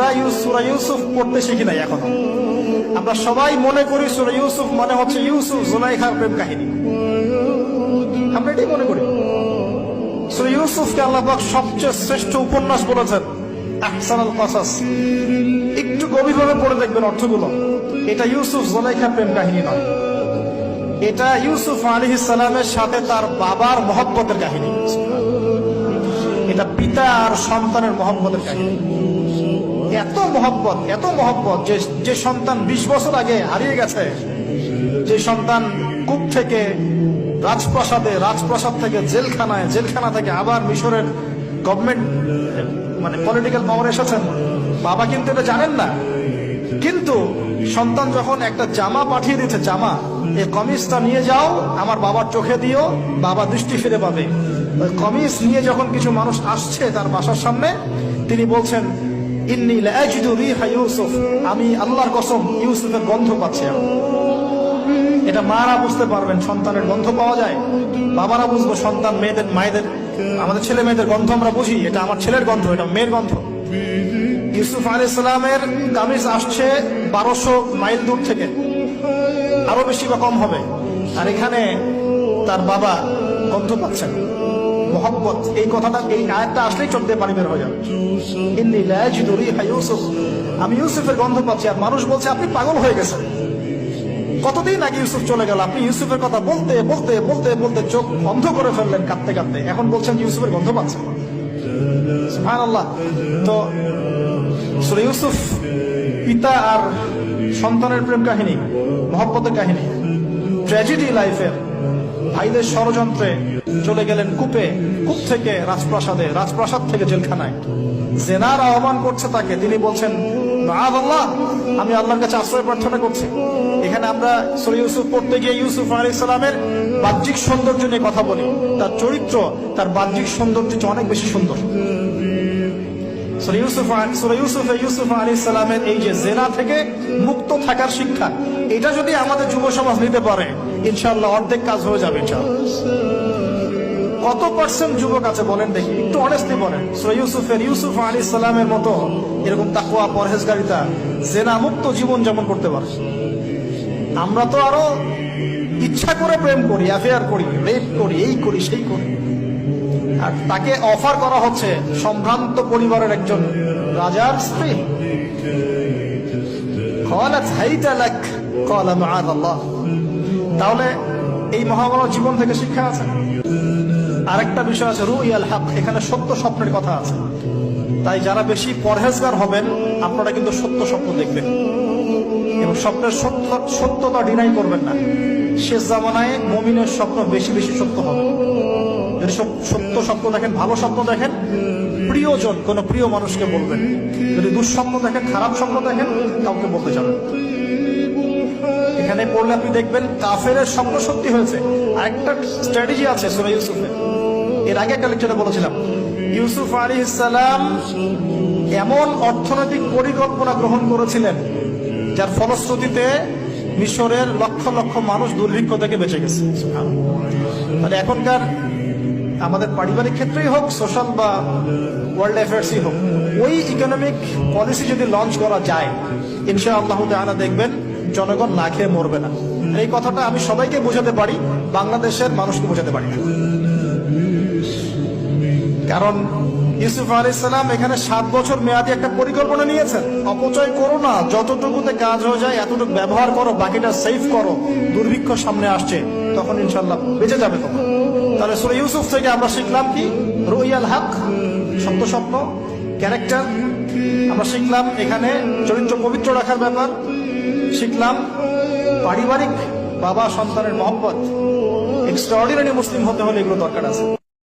আমরা সুরা ইউসুফ পড়তে শিখি নাই এখনও। আমরা সবাই মনে করি সুরা ইউসুফ মানে হচ্ছে ইউসুফ জুলাইখার প্রেম কাহিনী। আমরা এটাই মনে করি। সুরা ইউসুফকে সবচেয়ে শ্রেষ্ঠ উপন্যাস বলেছেন, আহসানুল কাসাস। একটু গভীরভাবে পড়ে দেখবেন অর্থগুলো। এটা ইউসুফ জুলাইখার প্রেম কাহিনী নয়। এটা ইউসুফ আলী সালামের সাথে তার বাবার মহব্বতের কাহিনী। এটা পিতা আর সন্তানের মহব্বতের কাহিনী। এত মহব্বত এত মহব্বত যে যে সন্তান বিশ বছর আগে হারিয়ে গেছে, যে সন্তান কূপ থেকে রাজপ্রাসাদে, রাজপ্রাসাদ থেকে জেলখানায়, জেলখানা থেকে আবার মিশরের গভর্নমেন্ট মানে পলিটিক্যাল পাওয়ার এসেছেন, বাবা কিন্তু এটা জানেন না। কিন্তু সন্তান যখন একটা জামা পাঠিয়ে দিচ্ছে জামা এই কমিজটা নিয়ে যাও, আমার বাবার চোখে দিও, বাবা দৃষ্টি ফিরে পাবে। কমিজ নিয়ে যখন কিছু মানুষ আসছে তার বাসার সামনে, তিনি বলছেন ইন্নি লাজিদু রিহা ইউসুফ। আমি আল্লাহর কসম ইউসুফের গন্ধ পাচ্ছি এটা মারা বুঝতে পারবেন, সন্তানের গন্ধ পাওয়া যায়। বাবারা বুঝব সন্তান, মেয়েদের, মায়েদের, আমাদের ছেলে মেয়েদের গন্ধ আমরা বুঝি। এটা আমার ছেলের গন্ধ, এটা মেয়ের গন্ধ। ইউসুফ আলী ইসলামের কামিজ আসছে বারোশো মাইল দূর থেকে। আরও বেশি বা কম হবে। আর এখানে তার বাবা গন্ধ পাচ্ছেন মোহাম্মত এই কথাটা, এই আয়াতটা আসলেই চোখ দিয়ে পানি বের হয়ে যাবে। ইউসুফ। আমি ইউসুফের গন্ধ পাচ্ছি আর মানুষ বলছে, আপনি পাগল হয়ে গেছেন। কতদিন আগে ইউসুফ চলে গেল? আপনি ইউসুফের কথা বলতে বলতে বলতে বলতে চোখ বন্ধ করে ফেললেন কাঁদতে কাঁদতে। এখন বলছেন ইউসুফের গন্ধ পাচ্ছেন সুবহানাল্লাহ। তো ইউসুফ, পিতা আর সন্তানের প্রেম কাহিনী, মহব্বতের কাহিনী। ট্র্যাজেডি লাইফের ভাইদের ষড়যন্ত্রে চলে গেলেন কূপে, কূপ থেকে রাজপ্রাসাদে, রাজপ্রাসাদ থেকে জেলখানায়। জেনার আহ্বান করছে তাকে, তিনি বলছেন আমি আল্লাহর কাছে আশ্রয় প্রার্থনা করছি। এখানে আমরা সরি ইউসুফ পড়তে গিয়ে ইউসুফ আলাইহিস সালামের বাহ্যিক সৌন্দর্য নিয়ে কথা বলি। তার চরিত্র, তার বাহ্যিক সৌন্দর্য অনেক বেশি সুন্দর। মুক্ত থাকার শিক্ষা, এটা যদি আমাদের নিতে পারে, ইনশাআল্লাহ অর্ধেক কাজ হয়ে যাবে কত পার্সেন্ট যুবক আছে বলেন একটু বলেন। ইউসুফের ইউসুফ মতো এরকম তাকওয়া, পরহেজগারিতা, জেনা মুক্ত জীবন যেমন করতে পারে। আমরা তো আরও ইচ্ছা করে প্রেম করি অ্যাফেয়ার করি রেপ করি, এই করি, সেই করি। আর তাকে অফার করা হচ্ছে সম্ভ্রান্ত পরিবারের একজন রাজার স্ত্রী। তাহলে এই মহামানব জীবন থেকে শিক্ষা আছে। আরেকটা বিষয় আছে রু ইয়াল হক, এখানে সত্য স্বপ্নের কথা আছে। তাই যারা বেশি পরহেজগার হবেন, আপনারা কিন্তু সত্য স্বপ্ন দেখবেন। এবং স্বপ্নের সত্য, সত্যতা ডিনাই করবেন না। শেষ জামানায় মমিনের স্বপ্ন বেশি বেশি সত্য হবে। সত্য স্বপ্ন দেখেন, ভালো স্বপ্ন দেখেন, প্রিয়জন, কোন প্রিয় মানুষকে বলবেন। যদি দুঃস্বপ্ন দেখেন, খারাপ স্বপ্ন দেখেন, কাউকে বলতে যাবেন এখানে পড়লে আপনি দেখবেন কাফের স্বপ্ন সত্যি হয়েছে। আরেকটা স্ট্র্যাটেজি আছে সুরা ইউসুফের। এর আগে একটা লেকচারে বলেছিলাম, ইউসুফ আলী ইসালাম এমন অর্থনৈতিক পরিকল্পনা গ্রহণ করেছিলেন, যার ফলশ্রুতিতে মিশরের লক্ষ লক্ষ মানুষ দুর্ভিক্ষ থেকে বেঁচে গেছে। মানে এখনকার আমাদের পারিবারিক ক্ষেত্রেই হোক সোশ্যাল বা ওয়ার্ল্ড অ্যাফেয়ার্সই হোক, ওই ইকোনমিক পলিসি যদি লঞ্চ করা যায় ইনশা আল্লাহ তাহলে দেখবেন জনগণ না খেয়ে মরবে না। এই কথাটা আমি সবাইকে বোঝাতে পারি, বাংলাদেশের মানুষকে বোঝাতে পারি কারণ ইউসুফ আলী সালাম এখানে সাত বছর মেয়াদি একটা পরিকল্পনা নিয়েছেন। অপচয় করো না, যতটুকুতে কাজ হয়ে যায়, এতটুকু ব্যবহার করো, বাকিটা সেভ করো, দুর্ভিক্ষ সামনে আসছে, তখন ইনশাল্লাহ বেঁচে যাবে তখন তাহলে সুরে ইউসুফ থেকে আমরা শিখলাম কি? রুইয়াল হক, সত্য স্বপ্ন, ক্যারেক্টার। আমরা শিখলাম এখানে চরিত্র পবিত্র রাখার ব্যাপার। শিখলাম পারিবারিক বাবা সন্তানের মহব্বত। এক্সট্রাঅর্ডিনারি মুসলিম হতে হলে এগুলো দরকার আছে।